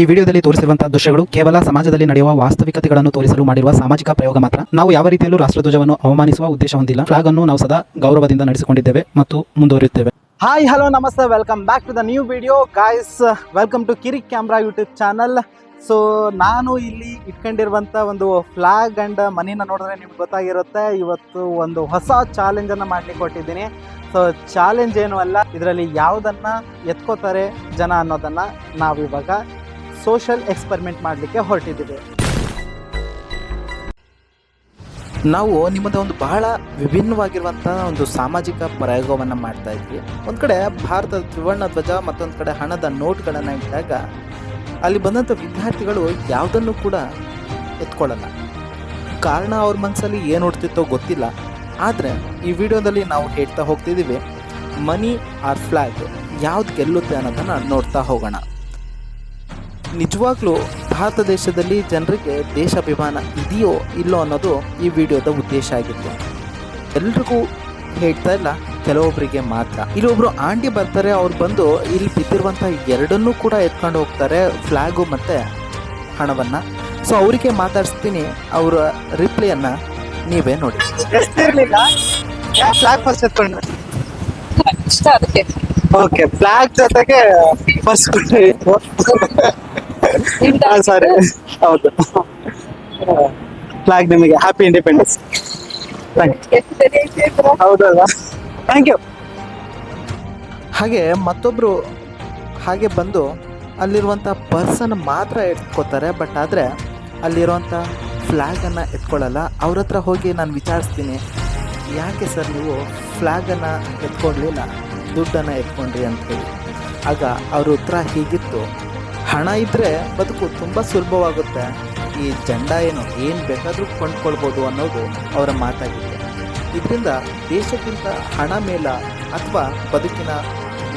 ಈ ವಿಡಿಯೋದಲ್ಲಿ ತೋರಿಸಿರುವಂತಹ ದೃಶ್ಯಗಳು ಕೇವಲ ಸಮಾಜದಲ್ಲಿ ನಡೆಯುವ ವಾಸ್ತವಿಕತೆಗಳನ್ನು ತೋರಿಸಲು ಮಾಡಿರುವ ಸಾಮಾಜಿಕ ಪ್ರಯೋಗ ಮಾತ್ರ. ನಾವು ಯಾವ ರೀತಿಯಲ್ಲೂ ರಾಷ್ಟ್ರಧ್ವಜವನ್ನು ಅವಮಾನಿಸುವ ಉದ್ದೇಶ ಹೊಂದಿಲ್ಲ. ಫ್ಲಾಗ್ ಅನ್ನು ನಾವು ಸದಾ ಗೌರವದಿಂದ ನಡೆಸಿಕೊಂಡಿದ್ದೇವೆ ಮತ್ತು ಮುಂದುವರಿಯುತ್ತೇವೆ. ಹಾಯ್ ಹಲೋ ನಮಸ್ತೆ welcome back to the new video guys welcome to Kirik camera YouTube channel so ನಾನು ಇಲ್ಲಿ ಇಟ್ಕೊಂಡಿರುವಂಥ ಒಂದು ಫ್ಲಾಗ್ ಆ್ಯಂಡ್ ಮನಿನ ನೋಡಿದ್ರೆ ನಿಮ್ಗೆ ಗೊತ್ತಾಗಿರುತ್ತೆ. ಇವತ್ತು ಒಂದು ಹೊಸ ಚಾಲೆಂಜನ್ನು ಮಾಡ್ಲಿಕ್ಕೆ ಕೊಟ್ಟಿದ್ದೀನಿ. ಸೊ ಚಾಲೆಂಜ್ ಏನು ಅಲ್ಲ, ಇದರಲ್ಲಿ ಯಾವುದನ್ನು ಎತ್ಕೋತಾರೆ ಜನ ಅನ್ನೋದನ್ನು ನಾವಿವಾಗ ಸೋಷಲ್ ಎಕ್ಸ್ಪರಿಮೆಂಟ್ ಮಾಡಲಿಕ್ಕೆ ಹೊರಟಿದ್ದೀವಿ. ನಾವು ನಿಮ್ಮದ ಒಂದು ಬಹಳ ವಿಭಿನ್ನವಾಗಿರುವಂಥ ಒಂದು ಸಾಮಾಜಿಕ ಪ್ರಯೋಗವನ್ನು ಮಾಡ್ತಾ ಇದ್ವಿ. ಒಂದು ಕಡೆ ಭಾರತದ ತ್ರಿವರ್ಣ ಧ್ವಜ, ಮತ್ತೊಂದು ಕಡೆ ಹಣದ ನೋಟ್ಗಳನ್ನು ಇಟ್ಟಾಗ ಅಲ್ಲಿ ಬಂದಂಥ ವಿದ್ಯಾರ್ಥಿಗಳು ಯಾವುದನ್ನು ಕೂಡ ಎತ್ಕೊಳ್ಳಲ್ಲ. ಕಾರಣ ಅವ್ರ ಮನಸ್ಸಲ್ಲಿ ಏನು ಓಡ್ತಿತ್ತೋ ಗೊತ್ತಿಲ್ಲ. ಆದರೆ ಈ ವಿಡಿಯೋದಲ್ಲಿ ನಾವು ಹೇಳ್ತಾ ಹೋಗ್ತಿದ್ದೀವಿ, ಮನಿ ಆರ್ ಫ್ಲಾಗ್ ಯಾವ್ದು ಗೆಲ್ಲುತ್ತೆ ಅನ್ನೋದನ್ನು ನೋಡ್ತಾ ಹೋಗೋಣ. ನಿಜವಾಗ್ಲೂ ಭಾರತ ದೇಶದಲ್ಲಿ ಜನರಿಗೆ ದೇಶಾಭಿಮಾನ ಇದೆಯೋ ಇಲ್ಲೋ ಅನ್ನೋದು ಈ ವಿಡಿಯೋದ ಉದ್ದೇಶ ಆಗಿತ್ತು. ಎಲ್ರಿಗೂ ಹೇಳ್ತಾ ಇಲ್ಲ ಕೆಲವೊಬ್ಬರಿಗೆ ಮಾತ್ರ. ಇಲ್ಲೊಬ್ರು ಆಂಟಿ ಬರ್ತಾರೆ ಅವ್ರು ಬಂದು ಇಲ್ಲಿ ಬಿದ್ದಿರುವಂಥ ಎರಡನ್ನೂ ಕೂಡ ಎತ್ಕೊಂಡು ಹೋಗ್ತಾರೆ ಫ್ಲಾಗು ಮತ್ತು ಹಣವನ್ನು. ಸೊ ಅವರಿಗೆ ಮಾತಾಡಿಸ್ತೀನಿ ಅವರ ರಿಪ್ಲೈಯನ್ನು ನೀವೇ ನೋಡಿ. ಫ್ಲಾಗ್ ಫಸ್ಟ್ ಎತ್ಕೊಂಡ್ರೆ. ಓಕೆ ಫ್ಲಾಗ್ ಜೊತೆಗೆ ಫಸ್ಟ್ ಸಾರಿ. ಹೌದು. ಫ್ಲಾಗ್ ನಿಮಗೆ ಹ್ಯಾಪಿ ಇಂಡಿಪೆಂಡೆನ್ಸ್ ಹೌದಲ್ವಾ ಥ್ಯಾಂಕ್ ಯು ಹಾಗೆ ಮತ್ತೊಬ್ಬರು ಹಾಗೆ ಬಂದು ಅಲ್ಲಿರುವಂಥ ಪರ್ಸನ್ ಮಾತ್ರ ಎತ್ಕೋತಾರೆ ಬಟ್ ಆದರೆ ಅಲ್ಲಿರುವಂಥ ಫ್ಲ್ಯಾಗನ್ನು ಎತ್ಕೊಳ್ಳಲ್ಲ. ಅವ್ರ ಹತ್ರ ಹೋಗಿ ನಾನು ವಿಚಾರಿಸ್ತೀನಿ. ಯಾಕೆ ಸರ್ ನೀವು ಫ್ಲ್ಯಾಗನ್ನು ಎತ್ಕೊಳ್ಲಿಲ್ಲ ದುಡ್ಡನ್ನು ಎತ್ಕೊಂಡ್ರಿ ಅಂತ ಹೇಳಿ. ಆಗ ಅವ್ರ ಉತ್ತರ ಹೀಗಿತ್ತು. ಹಣ ಇದ್ದರೆ ಬದುಕು ತುಂಬ ಸುಲಭವಾಗುತ್ತೆ. ಈ ಜಂಡ ಏನು ಏನು ಬೇಕಾದರೂ ಕೊಂಡ್ಕೊಳ್ಬೋದು ಅನ್ನೋದು ಅವರ ಮಾತಾಗಿದೆ ಇದರಿಂದ ದೇಶಕ್ಕಿಂತ ಹಣ ಮೇಲ ಅಥವಾ ಬದುಕಿನ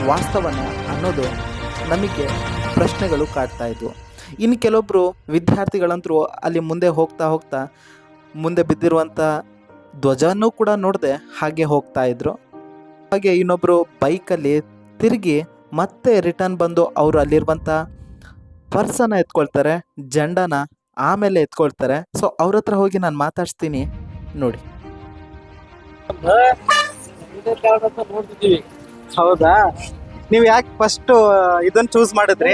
ವಾಸ್ತವನ ಅನ್ನೋದು ನಮಗೆ ಪ್ರಶ್ನೆಗಳು ಕಾಡ್ತಾ ಇದ್ವು. ಇನ್ನು ಕೆಲವೊಬ್ಬರು ವಿದ್ಯಾರ್ಥಿಗಳಂತರೂ ಅಲ್ಲಿ ಮುಂದೆ ಹೋಗ್ತಾ ಹೋಗ್ತಾ ಮುಂದೆ ಬಿದ್ದಿರುವಂಥ ಧ್ವಜನೂ ಕೂಡ ನೋಡದೆ ಹಾಗೆ ಹೋಗ್ತಾ ಇದ್ರು. ಹಾಗೆ ಇನ್ನೊಬ್ಬರು ಬೈಕಲ್ಲಿ ತಿರುಗಿ ಮತ್ತೆ ರಿಟರ್ನ್ ಬಂದು ಅವರು ಅಲ್ಲಿರುವಂಥ ಪರ್ಸನ್ನ ಎತ್ಕೊಳ್ತಾರೆ ಜಂಡನ ಆಮೇಲೆ ಎತ್ಕೊಳ್ತಾರೆ. ಸೊ ಅವ್ರ ಹತ್ರ ಹೋಗಿ ನಾನು ಮಾತಾಡ್ಸ್ತೀನಿ ನೋಡಿ. ಹೌದಾ? ನೀವು ಯಾಕೆ ಫಸ್ಟ್ ಇದನ್ನ ಚೂಸ್ ಮಾಡಿದ್ರಿ?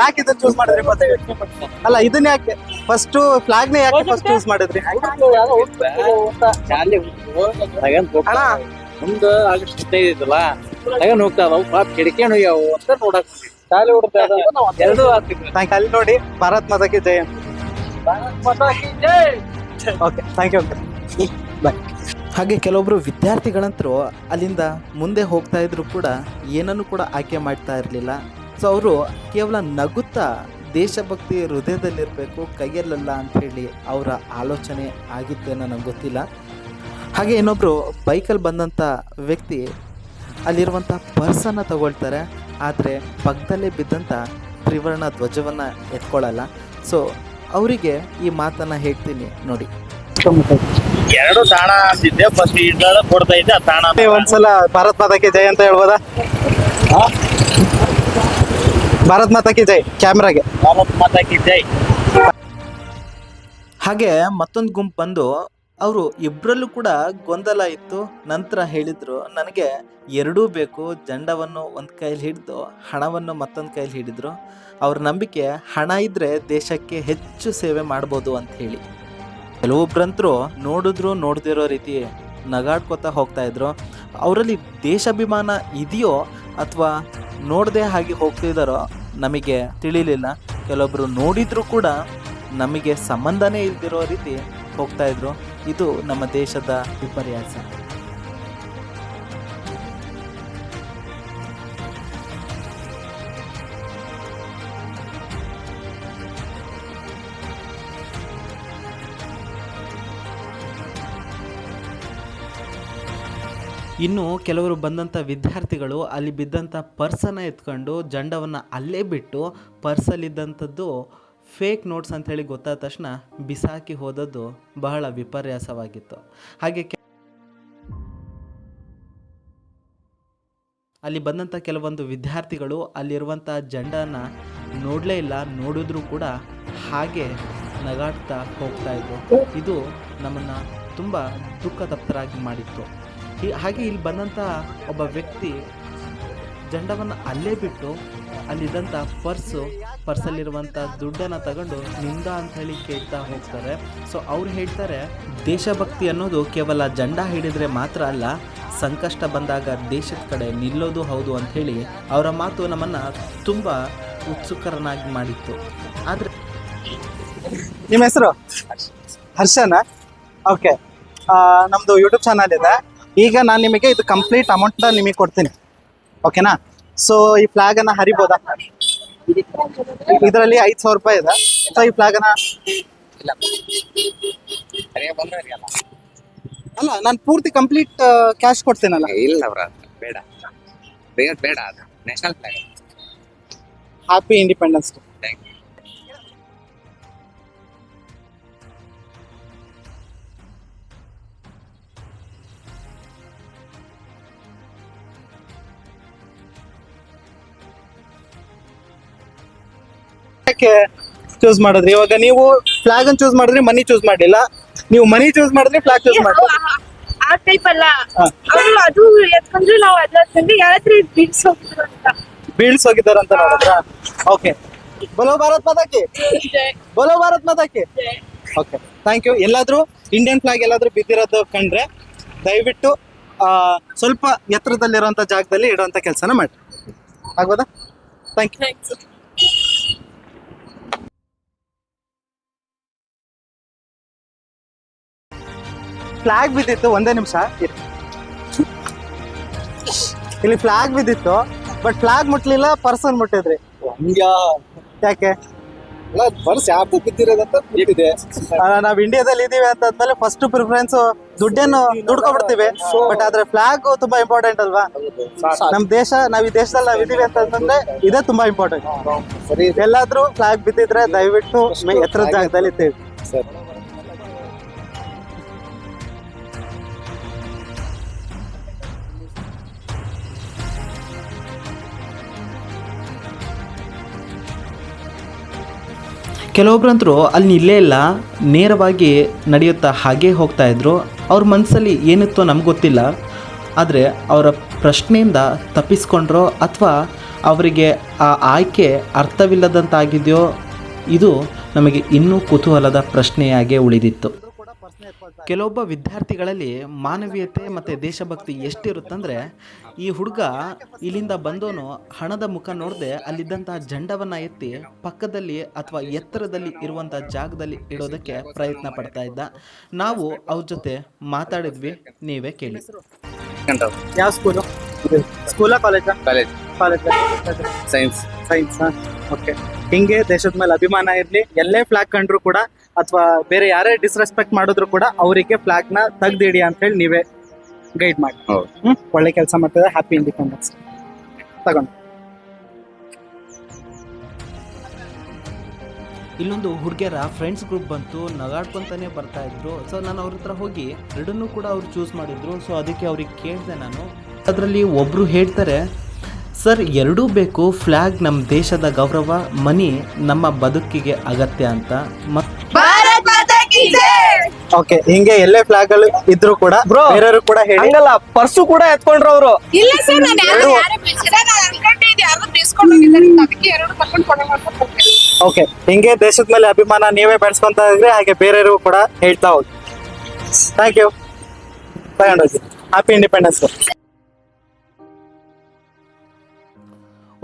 ಯಾಕೆ ಇದನ್ನ ಚೂಸ್ ಮಾಡಿದ್ರಿ ಅಲ್ಲ ಇದನ್ನ ಯಾಕೆ ಫಸ್ಟ್ ಫ್ಲಾಗ್ ನೇ ಯಾಕೆ ಫಸ್ಟ್ ಚೂಸ್ ಮಾಡಿದ್ರಿ? ಅಣ್ಣ ಮುಂದ ಆಗಸ್ಟ್ ಹದಿನೈದು ತಗೊಂಡ್ ಪಾಪ ಕೆಡ್ಕೊಂಡು ಅಂತ ನೋಡಕ್ ಶಾಲೆ ಎರಡು ಆಗ್ತಿದ್ವಿ ಥ್ಯಾಂಕ್ ಅಲ್ಲಿ ನೋಡಿ ಭಾರತ್ ಮಾತಾಕಿ ಜಯ ಓಕೆ ಥ್ಯಾಂಕ್ ಯು ಬಾಯ್ ಹಾಗೆ ಕೆಲವೊಬ್ಬರು ವಿದ್ಯಾರ್ಥಿಗಳಂತರೂ ಅಲ್ಲಿಂದ ಮುಂದೆ ಹೋಗ್ತಾ ಇದ್ರು ಕೂಡ ಏನನ್ನು ಕೂಡ ಆಯ್ಕೆ ಮಾಡ್ತಾ ಇರಲಿಲ್ಲ. ಸೊ ಅವರು ಕೇವಲ ನಗುತ್ತಾ ದೇಶಭಕ್ತಿ ಹೃದಯದಲ್ಲಿರಬೇಕು ಕೈಯಲ್ಲಲ್ಲ ಅಂತ ಹೇಳಿ ಅವರ ಆಲೋಚನೆ ಆಗಿತ್ತೇನೋ ನಂಗೆ ಗೊತ್ತಿಲ್ಲ. ಹಾಗೆ ಇನ್ನೊಬ್ಬರು ಬೈಕಲ್ಲಿ ಬಂದಂಥ ವ್ಯಕ್ತಿ ಅಲ್ಲಿರುವಂಥ ಪರ್ಸನ್ನು ತಗೊಳ್ತಾರೆ. ಆದರೆ ಪಕ್ಕದಲ್ಲೇ ಬಿದ್ದಂಥ ತ್ರಿವರ್ಣ ಧ್ವಜವನ್ನು ಎತ್ಕೊಳ್ಳಲ್ಲ. ಸೊ ಅವರಿಗೆ ಈ ಮಾತನ್ನು ಹೇಳ್ತೀನಿ ನೋಡಿ. ಎರಡು ತಾಣ ಅಂತಿದ್ದೆ ಫಸ್ಟ್ ಇದ್ದಾಳ ಕೊಡ್ತಾ ಇದ್ದೆ ಆ ತಾಣ ಒಂದ್ಸಲ ಭಾರತ್ ಮಾತಾಕಿ ಜೈ ಅಂತ ಹೇಳ್ಬೋದ? ಭಾರತ್ ಮಾತಾಕಿ ಜೈ ಕ್ಯಾಮ್ರಾಗೆ. ಭಾರತ್ ಮಾತಾಕಿ ಜೈ. ಹಾಗೆ ಮತ್ತೊಂದು ಗುಂಪು ಬಂದು ಅವರು ಇಬ್ಬರಲ್ಲೂ ಕೂಡ ಗೊಂದಲ ಇತ್ತು. ನಂತರ ಹೇಳಿದರು, ನನಗೆ ಎರಡೂ ಬೇಕು. ಜಂಡವನ್ನು ಒಂದು ಕೈಯಲ್ಲಿ ಹಿಡಿದು, ಹಣವನ್ನು ಮತ್ತೊಂದು ಕೈಯಲ್ಲಿ ಹಿಡಿದ್ರು. ಅವ್ರ ನಂಬಿಕೆ, ಹಣ ಇದ್ದರೆ ದೇಶಕ್ಕೆ ಹೆಚ್ಚು ಸೇವೆ ಮಾಡ್ಬೋದು ಅಂತ ಹೇಳಿ. ಕೆಲವೊಬ್ಬರಂತರೂ ನೋಡಿದ್ರು, ನೋಡದಿರೋ ರೀತಿ ನಗಾಡ್ಕೋತಾ ಹೋಗ್ತಾ ಇದ್ರು. ಅವರಲ್ಲಿ ದೇಶಾಭಿಮಾನ ಇದೆಯೋ ಅಥವಾ ನೋಡದೆ ಹಾಗೆ ಹೋಗ್ತಿದ್ದಾರೋ ನಮಗೆ ತಿಳಿಲಿಲ್ಲ. ಕೆಲವೊಬ್ಬರು ನೋಡಿದ್ರು ಕೂಡ ನಮಗೆ ಸಂಬಂಧನೇ ಇಲ್ದಿರೋ ರೀತಿ ಹೋಗ್ತಾ ಇದ್ರು. ಇದು ನಮ್ಮ ದೇಶದ ವಿಪರ್ಯಾಸ. ಇನ್ನು ಕೆಲವರು ಬಂದಂಥ ವಿದ್ಯಾರ್ಥಿಗಳು ಅಲ್ಲಿ ಬಿದ್ದಂಥ ಪರ್ಸನ್ನು ಎತ್ಕೊಂಡು ಜಂಡವನ್ನು ಅಲ್ಲೇ ಬಿಟ್ಟು ಪರ್ಸಲ್ಲಿದ್ದಂಥದ್ದು ಫೇಕ್ ನೋಟ್ಸ್ ಅಂತೇಳಿ ಗೊತ್ತಾದ ತಕ್ಷಣ ಬಿಸಾಕಿ ಹೋದದ್ದು ಬಹಳ ವಿಪರ್ಯಾಸವಾಗಿತ್ತು. ಹಾಗೆ ಅಲ್ಲಿ ಬಂದಂಥ ಕೆಲವೊಂದು ವಿದ್ಯಾರ್ಥಿಗಳು ಅಲ್ಲಿರುವಂಥ ಜಂಡನ ನೋಡಲೇ ಇಲ್ಲ, ನೋಡಿದ್ರೂ ಕೂಡ ಹಾಗೆ ನಗಾಡ್ತಾ ಹೋಗ್ತಾ ಇದ್ರು ಇದು ನಮ್ಮನ್ನು ತುಂಬ ದುಃಖ ತಪ್ತರಾಗಿ ಮಾಡಿತ್ತು ಹಾಗೆ ಇಲ್ಲಿ ಬಂದಂಥ ಒಬ್ಬ ವ್ಯಕ್ತಿ ಜಂಡವನ್ನು ಅಲ್ಲೇ ಬಿಟ್ಟು ಅಲ್ಲಿದ್ದಂಥ ಪರ್ಸು, ಪರ್ಸಲ್ಲಿರುವಂಥ ದುಡ್ಡನ್ನು ತಗೊಂಡು ನಿಂದ ಅಂತ ಹೇಳಿ ಕೇಳ್ತಾ ಹೋಗ್ತಾರೆ. ಸೊ ಅವ್ರು ಹೇಳ್ತಾರೆ, ದೇಶಭಕ್ತಿ ಅನ್ನೋದು ಕೇವಲ ಜಂಡ ಹಿಡಿದ್ರೆ ಮಾತ್ರ ಅಲ್ಲ, ಸಂಕಷ್ಟ ಬಂದಾಗ ದೇಶದ ಕಡೆ ನಿಲ್ಲೋದು ಹೌದು ಅಂಥೇಳಿ ಅವರ ಮಾತು ನಮ್ಮನ್ನು ತುಂಬ ಉತ್ಸುಕರನಾಗಿ ಮಾಡಿತ್ತು. ಆದರೆ ನಿಮ್ಮ ಹೆಸರು? ಹರ್ಷನಾ? ಓಕೆ ನಮ್ಮದು ಯೂಟ್ಯೂಬ್ ಚಾನಲ್ ಇದೆ. ಈಗ ನಾನು ನಿಮಗೆ ಇದು ಕಂಪ್ಲೀಟ್ ಅಮೌಂಟ್ ನಿಮಗೆ ಕೊಡ್ತೀನಿ. ಓಕೆನಾ ಸೊ ಈ ಫ್ಲಾಗ್ ಅನ್ನ ಹರಿಬೋದಾ? ಇದರಲ್ಲಿ ಐದ್ ಸಾವಿರ ರೂಪಾಯಿ ಇದೆ. ಸೊ ಈ ಫ್ಲಾಗ್ ಅನ್ನ ಅಲ್ಲ ನಾನು ಪೂರ್ತಿ ಕಂಪ್ಲೀಟ್ ಕ್ಯಾಶ್ ಕೊಡ್ತೇನಲ್ಲ. ಇಲ್ಲ ಬೇಡ. ಬೇಡ national flag happy independence day choose ಮಾಡಿದ್ರಿ. ಇವಾಗ ನೀವು ಫ್ಲಾಗ್ ಅನ್ನು ಚೂಸ್ ಮಾಡಿದ್ರಿ ಮನಿ ಚೂಸ್ ಮಾಡಲಿಲ್ಲ. ನೀವು ಮನಿ ಚೂಸ್ ಮಾಡಿದ್ರಿ ಫ್ಲಾಗ್ ಚೂಸ್ ಮಾಡಿ ಆ ಟೈಪ್ ಅಲ್ಲ. ಅವರು ಅದು ಎತ್ಕೊಂಡ್ರು ನಾವು ಅದ್ರಲ್ಲಿ ಯಾರತ್ರ ಬಿಡ್ಸ್ ಹೋಗಿದ್ರು ಅಂತ. ಬೀಳ್ಸ್ ಹೋಗಿದ್ದಾರಂತ ನೋಡಿದ್ರ? ಓಕೆ ಬಲೋ ಭಾರತ್ ಮಾತಾಕಿ ಬಲೋ Bharat Mata ki okay thank you ಎಲ್ಲಾದ್ರೂ ಇಂಡಿಯನ್ ಫ್ಲಾಗ್ ಎಲ್ಲಾದ್ರೂ ಬಿದ್ದಿರೋದು ಕಂಡ್ರೆ ದಯವಿಟ್ಟು ಆ, ಸ್ವಲ್ಪ ಎತ್ತರದಲ್ಲಿರುವಂತ ಜಾಗದಲ್ಲಿ ಇಡುವಂತ ಕೆಲಸನ ಮಾಡಿ ಆಗ್ಬೋದಾ? ಥ್ಯಾಂಕ್ ಯು ಫ್ಲಾಗ್ ಬಿದ್ದಿತ್ತು ಒಂದೇ ನಿಮಿಷ. ಇಲ್ಲಿ ಫ್ಲಾಗ್ ಬಿದ್ದಿತ್ತು ಬಟ್ ಫ್ಲಾಗ್ ಮುಟ್ಲಿಲ್ಲ ಪರ್ಸನ್ ಮುಟ್ಟಿದ್ರಿ. ಯಾಕೆ? ಪರ್ಸ್ ಯಾಕೆ ಬಿದ್ದಿರೋದಂತ ನಾವ್ ಇಂಡಿಯಾದಲ್ಲಿ ಇದೀವಿ ಅಂತಂದ್ಮೇಲೆ ಫಸ್ಟ್ ಪ್ರಿಫರೆನ್ಸ್ ದುಡ್ಡೇನು ದುಡ್ಕೊಬಿಡ್ತೀವಿ ಬಟ್ ಆದ್ರೆ ಫ್ಲಾಗ್ ತುಂಬಾ ಇಂಪಾರ್ಟೆಂಟ್ ಅಲ್ವಾ? ನಮ್ ದೇಶ ನಾವ್ ಈ ದೇಶದಲ್ಲಿ ನಾವ್ ಇದೀವಿ ಅಂತಂದ್ರೆ ಇದೇ ತುಂಬಾ ಇಂಪಾರ್ಟೆಂಟ್ ಸರಿ. ಎಲ್ಲಾದ್ರೂ ಫ್ಲಾಗ್ ಬಿದ್ದಿದ್ರೆ ದಯವಿಟ್ಟು ಎತ್ತರದ ಜಾಗದಲ್ಲಿ ಇರ್ತೀವಿ. ಕೆಲವೊಬ್ರಂತರೂ ಅಲ್ಲಿ ನಿಲ್ಲೇ ಇಲ್ಲ, ನೇರವಾಗಿ ನಡೆಯುತ್ತಾ ಹಾಗೇ ಹೋಗ್ತಾ ಇದ್ರು. ಅವ್ರ ಮನಸ್ಸಲ್ಲಿ ಏನಿತ್ತೋ ನಮ್ಗೆ ಗೊತ್ತಿಲ್ಲ. ಆದರೆ ಅವರ ಪ್ರಶ್ನೆಯಿಂದ ತಪ್ಪಿಸ್ಕೊಂಡ್ರೋ ಅಥವಾ ಅವರಿಗೆ ಆ ಆಯ್ಕೆ ಅರ್ಥವಿಲ್ಲದಂತಾಗಿದೆಯೋ, ಇದು ನಮಗೆ ಇನ್ನೂ ಕುತೂಹಲದ ಪ್ರಶ್ನೆಯಾಗೇ ಉಳಿದಿತ್ತು. ಕೆಲವೊಬ್ಬ ವಿದ್ಯಾರ್ಥಿಗಳಲ್ಲಿ ಮಾನವೀಯತೆ ಮತ್ತು ದೇಶಭಕ್ತಿ ಎಷ್ಟಿರುತ್ತಂದರೆ ಈ ಹುಡುಗ ಇಲ್ಲಿಂದ ಬಂದೋನು ಹಣದ ಮುಖ ನೋಡದೆ ಅಲ್ಲಿದ್ದಂತಹ ಜಂಡವನ್ನು ಎತ್ತಿ ಪಕ್ಕದಲ್ಲಿ ಅಥವಾ ಎತ್ತರದಲ್ಲಿ ಇರುವಂಥ ಜಾಗದಲ್ಲಿ ಇಡೋದಕ್ಕೆ ಪ್ರಯತ್ನ ಪಡ್ತಾ ಇದ್ದ. ನಾವು ಅವ್ರ ಜೊತೆ ಮಾತಾಡಿದ್ವಿ. ನೀವೇ ಕೇಳಿ. ಯಾವ ಸ್ಕೂಲು ಸ್ಕೂಲಾ ಕಾಲೇಜಾ college college science science okay ಹಿಂಗೆ ದೇಶದ ಮೇಲೆ ಅಭಿಮಾನ ಇರ್ಲಿ ಎಲ್ಲೇ ಫ್ಲಾಗ್ ಕಂಡ್ರು ಕೂಡ ಅಥವಾ ಬೇರೆ ಯಾರೇ ಡಿಸ್ರೆಸ್ಪೆಕ್ಟ್ ಮಾಡಿದ್ರು ಕೂಡ ಅವರಿಗೆ ಫ್ಲಾಗ್ನ ತೆಗ್ದಿಡಿ ಅಂತ ಹೇಳಿ ನೀವೇ ಗೈಡ್ ಮಾಡಿ. ಹ್ಮ್? ಒಳ್ಳೆ ಕೆಲಸ ಮಾಡ್ತದೆ ಹ್ಯಾಪಿ ಇಂಡಿಪೆಂಡೆನ್ಸ್ ತಗೊಂಡು. ಇಲ್ಲೊಂದು ಹುಡುಗಿಯರ ಫ್ರೆಂಡ್ಸ್ ಗ್ರೂಪ್ ಬಂತು ನಗಾಡ್ಕೊಂತಾನೆ ಬರ್ತಾ ಇದ್ರು. ಸೊ ನಾನು ಅವ್ರ ಹತ್ರ ಹೋಗಿ ಎರಡನ್ನೂ ಕೂಡ ಅವ್ರು ಚೂಸ್ ಮಾಡಿದ್ರು. ಸೊ ಅದಕ್ಕೆ ಅವ್ರಿಗೆ ಕೇಳಿದೆ ನಾನು. ಅದರಲ್ಲಿ ಒಬ್ರು ಹೇಳ್ತಾರೆ ಸರ್ ಎರಡೂ ಬೇಕು ಫ್ಲಾಗ್ ನಮ್ಮ ದೇಶದ ಗೌರವ ಮನಿ ನಮ್ಮ ಬದುಕಿಗೆ ಅಗತ್ಯ ಅಂತ. ಮತ್ತು ಭಾರತ್ ಮಾತಾ ಓಕೆ ಹಿಂಗೆ ಎಲ್ಲೇ ಫ್ಲಾಗ್ಗಳು ಇದ್ರು ಕೂಡ ಬೇರೆಯವರು ಕೂಡ ಹೇಳಿ. ಹಂಗಲ್ಲ ಪರ್ಸು ಕೂಡ ಎತ್ಕೊಂಡ್ರು ಅವರು. ಇಲ್ಲ ಸರ್ ನಾನು ಯಾರು ಯಾರು ಬಿಡ್ಸಿಲ್ಲ ನಾನು ಅನ್ಕೊಂಡಿದ್ದೆ ಯಾರು ಬೀಸ್ಕೊಂಡು ಹೋಗಿದ್ದಾರೆ ಅದಕ್ಕೆ ಎರಡು ಕರ್ಕೊಂಡು ಕೊಡ ಮಾಡ್ಕೊಂಡು ಓಕೆ ಹಿಂಗೆ ದೇಶದ ಮೇಲೆ ಅಭಿಮಾನ ನೀವೇ ಬೆಳೆಸ್ಕೊಂತ ಇದ್ರೆ ಹಾಗೆ ಬೇರೆಯವರು ಕೂಡ ಹೇಳ್ತಾ ಹೋಗಿ. ಥ್ಯಾಂಕ್ ಯು ತಗೊಂಡೋಗಿ ಹ್ಯಾಪಿ ಇಂಡಿಪೆಂಡೆನ್ಸ್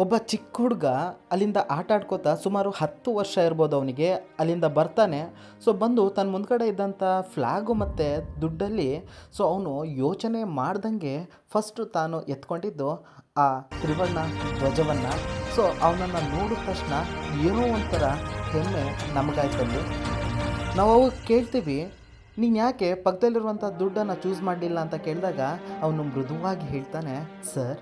ಒಬ್ಬ ಚಿಕ್ಕ ಹುಡುಗ ಅಲ್ಲಿಂದ ಆಟ ಆಡ್ಕೋತಾ ಸುಮಾರು ಹತ್ತು ವರ್ಷ ಇರ್ಬೋದು ಅವನಿಗೆ. ಅಲ್ಲಿಂದ ಬರ್ತಾನೆ. ಸೊ ಬಂದು ತನ್ನ ಮುಂದ್ಗಡೆ ಇದ್ದಂಥ ಫ್ಲ್ಯಾಗು ಮತ್ತು ದುಡ್ಡಲ್ಲಿ ಸೊ ಅವನು ಯೋಚನೆ ಮಾಡ್ದಂಗೆ ಫಸ್ಟು ತಾನು ಎತ್ಕೊಂಡಿದ್ದು ಆ ತ್ರಿವರ್ಣ ಧ್ವಜವನ್ನು. ಸೊ ಅವನನ್ನು ನೋಡಿದ ತಕ್ಷಣ ಏನೋ ಒಂಥರ ಹೆಮ್ಮೆ ನಮಗಾಯ್ತಲ್ಲಿ ನಾವು ಅವಾಗ ಕೇಳ್ತೀವಿ, ನೀನು ಯಾಕೆ ಪಕ್ಕದಲ್ಲಿರುವಂಥ ದುಡ್ಡನ್ನು ಚೂಸ್ ಮಾಡಲಿಲ್ಲ? ಅಂತ ಕೇಳಿದಾಗ ಅವನು ಮೃದುವಾಗಿ ಹೇಳ್ತಾನೆ ಸರ್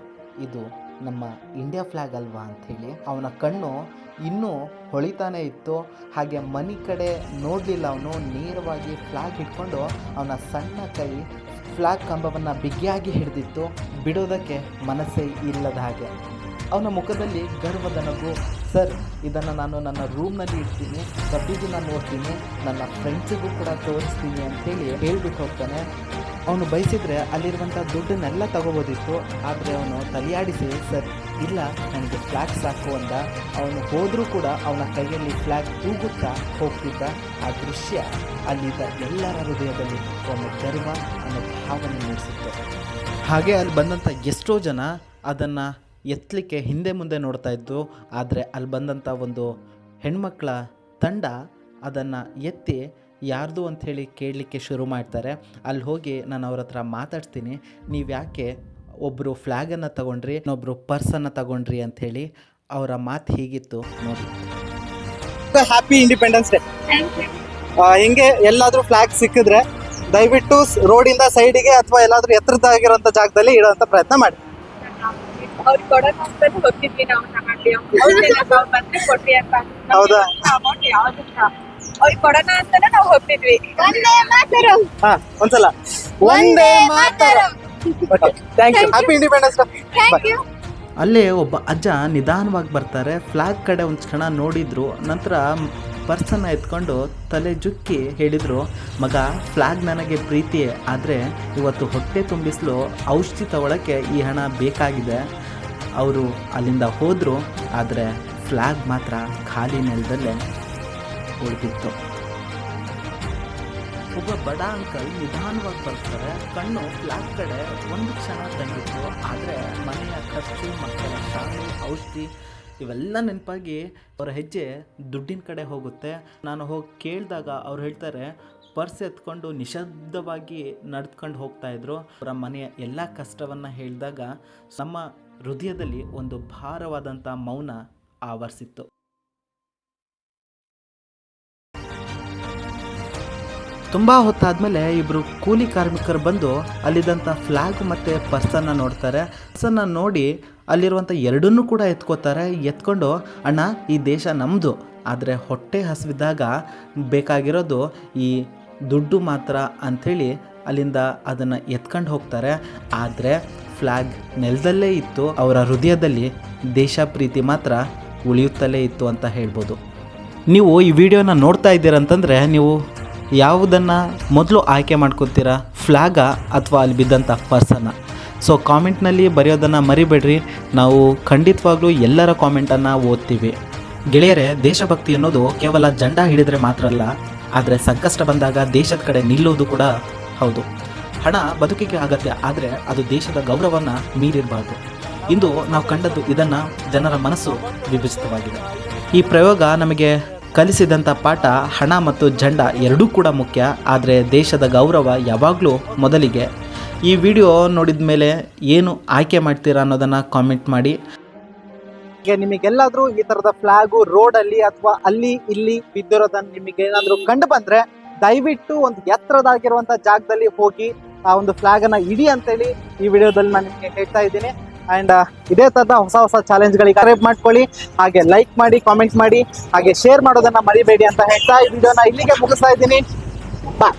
ಇದು ನಮ್ಮ ಇಂಡಿಯಾ ಫ್ಲ್ಯಾಗ್ ಅಲ್ವಾ ಅಂಥೇಳಿ, ಅವನ ಕಣ್ಣು ಇನ್ನೂ ಹೊಳಿತಾನೆ ಇತ್ತು. ಹಾಗೆ ಮನೆ ಕಡೆ ನೋಡಲಿಲ್ಲ ಅವನು, ನೇರವಾಗಿ ಫ್ಲ್ಯಾಗ್ ಹಿಡ್ಕೊಂಡು ಅವನ ಸಣ್ಣ ಕೈ ಫ್ಲ್ಯಾಗ್ ಕಂಬವನ್ನು ಬಿಗಿಯಾಗಿ ಹಿಡಿದಿತ್ತು. ಬಿಡೋದಕ್ಕೆ ಮನಸ್ಸೇ ಇಲ್ಲದ ಹಾಗೆ. ಅವನ ಮುಖದಲ್ಲಿ ಗರ್ವದ ನಗು. ಸರ್, ಇದನ್ನು ನಾನು ನನ್ನ ರೂಮ್ನಲ್ಲಿ ಇಡ್ತೀನಿ ಪ್ರತಿದಿನ ನೋಡ್ತೀನಿ ನನ್ನ ಫ್ರೆಂಡ್ಸಿಗೂ ಕೂಡ ತೋರಿಸ್ತೀನಿ ಅಂತೇಳಿ ಹೇಳ್ಬಿಟ್ಟು ಹೋಗ್ತಾನೆ. ಅವನು ಬಯಸಿದ್ರೆ ಅಲ್ಲಿರುವಂಥ ದುಡ್ಡನ್ನೆಲ್ಲ ತಗೋಬೋದಿತ್ತು, ಆದರೆ ಅವನು ತಲೆಯಾಡಿಸಿ, ಸರ್, ಇಲ್ಲ, ನನಗೆ ಫ್ಲ್ಯಾಗ್ ಸಾಕು ಅಂದ. ಅವನು ಹೋದರೂ ಕೂಡ ಅವನ ಕೈಯಲ್ಲಿ ಫ್ಲ್ಯಾಗ್ ತೂಗುತ್ತಾ ಹೋಗ್ತಿದ್ದ ಆ ದೃಶ್ಯ ಅಲ್ಲಿದ್ದ ಎಲ್ಲರ ಹೃದಯದಲ್ಲಿ ಒಂದು ಗರ್ವ ಅನ್ನೋ ಭಾವನೆ ಮೂಡಿಸಿತ್ತು. ಹಾಗೆ ಅಲ್ಲಿ ಬಂದಂಥ ಎಷ್ಟೋ ಜನ ಅದನ್ನು ಎತ್ತಲಿಕ್ಕೆ ಹಿಂದೆ ಮುಂದೆ ನೋಡ್ತಾ ಇದ್ದು, ಆದರೆ ಅಲ್ಲಿ ಬಂದಂಥ ಒಂದು ಹೆಣ್ಮಕ್ಳ ತಂಡ ಅದನ್ನು ಎತ್ತಿ ಯಾರ್ದು ಅಂಥೇಳಿ ಕೇಳಲಿಕ್ಕೆ ಶುರು ಮಾಡ್ತಾರೆ. ಅಲ್ಲಿ ಹೋಗಿ ನಾನು ಅವ್ರ ಹತ್ರ ಮಾತಾಡ್ತೀನಿ. ನೀವು ಯಾಕೆ ಒಬ್ಬರು ಫ್ಲ್ಯಾಗನ್ನು ತಗೊಂಡ್ರಿ ಇನ್ನೊಬ್ಬರು ಪರ್ಸನ್ನು ತಗೊಂಡ್ರಿ ಅಂಥೇಳಿ ಅವರ ಮಾತು ಹೀಗಿತ್ತು ನೋಡಿ. Happy independence day thank you ಹಿಂಗೆ ಎಲ್ಲಾದ್ರೂ ಫ್ಲಾಗ್ ಸಿಕ್ಕಿದ್ರೆ ದಯವಿಟ್ಟು ರೋಡಿಂದ ಸೈಡಿಗೆ ಅಥವಾ ಎಲ್ಲಾದ್ರೂ ಎತ್ತರದಾಗಿರೋಂಥ ಜಾಗದಲ್ಲಿ ಇಡೋಂಥ ಪ್ರಯತ್ನ ಮಾಡಿ. ಹೌದಾ? ಅವ್ರಿಗೆ ಕೊಡೋಣ ಅಂತಾನೆ ನಾವು ಹೋಗ್ತಿದ್ವಿ ಒಂದೇ ಮಾತರು. ಹಾ ಒಂದ್ಸಲ. ಒಂದೇ thank you happy independence day thank you ಅಲ್ಲೇ ಒಬ್ಬ ಅಜ್ಜ ನಿಧಾನವಾಗಿ ಬರ್ತಾರೆ ಫ್ಲಾಗ್ ಕಡೆ ಒಂದು ಕ್ಷಣ ನೋಡಿದ್ರು ನಂತರ ಪರ್ಸನ್ನ ಎತ್ಕೊಂಡು ತಲೆ ಜುಕ್ಕಿ ಹೇಳಿದರು ಮಗ ಫ್ಲಾಗ್ ನನಗೆ ಪ್ರೀತಿ ಆದರೆ ಇವತ್ತು ಹೊಟ್ಟೆ ತುಂಬಿಸಲು ಔಷಧಿ ತಗೊಳ್ಳೋಕ್ಕೆ ಈ ಹಣ ಬೇಕಾಗಿದೆ. ಅವರು ಅಲ್ಲಿಂದ ಹೋದರು ಆದರೆ ಫ್ಲಾಗ್ ಮಾತ್ರ ಖಾಲಿ ನೆಲದಲ್ಲೇ ಉಳಿದಿತ್ತು. ಒಬ್ಬ ಬಡ ಅಂಕಲ್ ನಿಧಾನವಾಗಿ ಬರ್ತಾರೆ, ಕಣ್ಣು ಫ್ಲಾಟ್ ಕಡೆ ಒಂದು ಕ್ಷಣ ತಂಗಿತ್ತು ಆದರೆ ಮನೆಯ ಖರ್ಚು, ಮಕ್ಕಳ ಶಾಲೆ, ಔಷಧಿ ಇವೆಲ್ಲ ನೆನಪಾಗಿ ಅವರ ಹೆಜ್ಜೆ ದುಡ್ಡಿನ ಕಡೆ ಹೋಗುತ್ತೆ. ನಾನು ಹೋಗಿ ಕೇಳಿದಾಗ ಅವ್ರು ಹೇಳ್ತಾರೆ, ಪರ್ಸ್ ಎತ್ಕೊಂಡು ನಿಶಬ್ದವಾಗಿ ನಡ್ಕೊಂಡು ಹೋಗ್ತಾ ಇದ್ರು. ಅವರ ಮನೆಯ ಎಲ್ಲ ಕಷ್ಟವನ್ನು ಹೇಳಿದಾಗ ನಮ್ಮ ಹೃದಯದಲ್ಲಿ ಒಂದು ಭಾರವಾದಂಥ ಮೌನ ಆವರಿಸಿತ್ತು. ತುಂಬ ಹೊತ್ತಾದಮೇಲೆ ಇಬ್ಬರು ಕೂಲಿ ಕಾರ್ಮಿಕರು ಬಂದು ಅಲ್ಲಿದ್ದಂಥ ಫ್ಲ್ಯಾಗ್ ಮತ್ತು ಪರ್ಸನ್ನ ನೋಡ್ತಾರೆ. ಸನ್ನ ನೋಡಿ ಅಲ್ಲಿರುವಂಥ ಎರಡನ್ನೂ ಕೂಡ ಎತ್ಕೋತಾರೆ. ಎತ್ಕೊಂಡು, ಅಣ್ಣ, ಈ ದೇಶ ನಮ್ಮದು ಆದರೆ ಹೊಟ್ಟೆ ಹಸಿವಿದ್ದಾಗ ಬೇಕಾಗಿರೋದು ಈ ದುಡ್ಡು ಮಾತ್ರ ಅಂಥೇಳಿ ಅಲ್ಲಿಂದ ಅದನ್ನು ಎತ್ಕೊಂಡು ಹೋಗ್ತಾರೆ. ಆದರೆ ಫ್ಲ್ಯಾಗ್ ನೆಲದಲ್ಲೇ ಇತ್ತು. ಅವರ ಹೃದಯದಲ್ಲಿ ದೇಶ ಪ್ರೀತಿ ಮಾತ್ರ ಉಳಿಯುತ್ತಲೇ ಇತ್ತು ಅಂತ ಹೇಳ್ಬೋದು. ನೀವು ಈ ವಿಡಿಯೋನ ನೋಡ್ತಾ ಇದ್ದೀರಂತಂದರೆ ನೀವು ಯಾವುದನ್ನು ಮೊದಲು ಆಯ್ಕೆ ಮಾಡ್ಕೊತೀರಾ? ಫ್ಲ್ಯಾಗಾ ಅಥವಾ ಅಲ್ಲಿ ಬಿದ್ದಂಥ ಪರ್ಸನ್ನ? ಸೊ ಕಾಮೆಂಟ್ನಲ್ಲಿ ಬರೆಯೋದನ್ನು ಮರಿಬೇಡ್ರಿ. ನಾವು ಖಂಡಿತವಾಗ್ಲೂ ಎಲ್ಲರ ಕಾಮೆಂಟನ್ನು ಓದ್ತೀವಿ. ಗೆಳೆಯರೇ, ದೇಶಭಕ್ತಿ ಅನ್ನೋದು ಕೇವಲ ಜಂಡ ಹಿಡಿದ್ರೆ ಮಾತ್ರ ಅಲ್ಲ, ಆದರೆ ಸಂಕಷ್ಟ ಬಂದಾಗ ದೇಶದ ಕಡೆ ನಿಲ್ಲೋದು ಕೂಡ ಹೌದು. ಹಣ ಬದುಕಿಗೆ ಅಗತ್ಯ, ಆದರೆ ಅದು ದೇಶದ ಗೌರವವನ್ನು ಮೀರಿರಬಾರ್ದು. ಇಂದು ನಾವು ಕಂಡದ್ದು ಇದನ್ನು ಜನರ ಮನಸ್ಸು ವಿಭಜಿತವಾಗಿದೆ. ಈ ಪ್ರಯೋಗ ನಮಗೆ ಕಲಿಸಿದಂಥ ಪಾಠ ಹಣ ಮತ್ತು ಜಂಡ ಎರಡೂ ಕೂಡ ಮುಖ್ಯ, ಆದರೆ ದೇಶದ ಗೌರವ ಯಾವಾಗಲೂ ಮೊದಲಿಗೆ. ಈ ವಿಡಿಯೋ ನೋಡಿದ ಮೇಲೆ ಏನು ಆಯ್ಕೆ ಮಾಡ್ತೀರಾ ಅನ್ನೋದನ್ನು ಕಾಮೆಂಟ್ ಮಾಡಿ. ನಿಮಗೆಲ್ಲಾದರೂ ಈ ಥರದ ಫ್ಲಾಗು ರೋಡ್ ಅಲ್ಲಿ ಅಥವಾ ಅಲ್ಲಿ ಇಲ್ಲಿ ಬಿದ್ದಿರೋದನ್ನು ನಿಮಗೆ ಏನಾದರೂ ಕಂಡು ಬಂದರೆ, ದಯವಿಟ್ಟು ಒಂದು ಎತ್ತರದಾಗಿರುವಂಥ ಜಾಗದಲ್ಲಿ ಹೋಗಿ ಆ ಒಂದು ಫ್ಲಾಗನ್ನು ಇಡಿ ಅಂತೇಳಿ ಈ ವಿಡಿಯೋದಲ್ಲಿ ನಾನು ನಿಮಗೆ ಹೇಳ್ತಾ ಇದ್ದೀನಿ. ಅಂಡ್ ಇದೇ ತರದ ಹೊಸ ಹೊಸ ಚಾಲೆಂಜ್ಗಳಿಗೆ ಸಬ್ಸ್ಕ್ರೈಬ್ ಮಾಡ್ಕೊಳ್ಳಿ. ಹಾಗೆ ಲೈಕ್ ಮಾಡಿ ಕಾಮೆಂಟ್ ಮಾಡಿ, ಹಾಗೆ ಶೇರ್ ಮಾಡೋದನ್ನ ಮರಿಬೇಡಿ ಅಂತ ಹೇಳ್ತಾ ಈ ವಿಡಿಯೋನ ಇಲ್ಲಿಗೆ ಮುಗಿಸ್ತಾ ಇದ್ದೀನಿ. ಬಾಯ್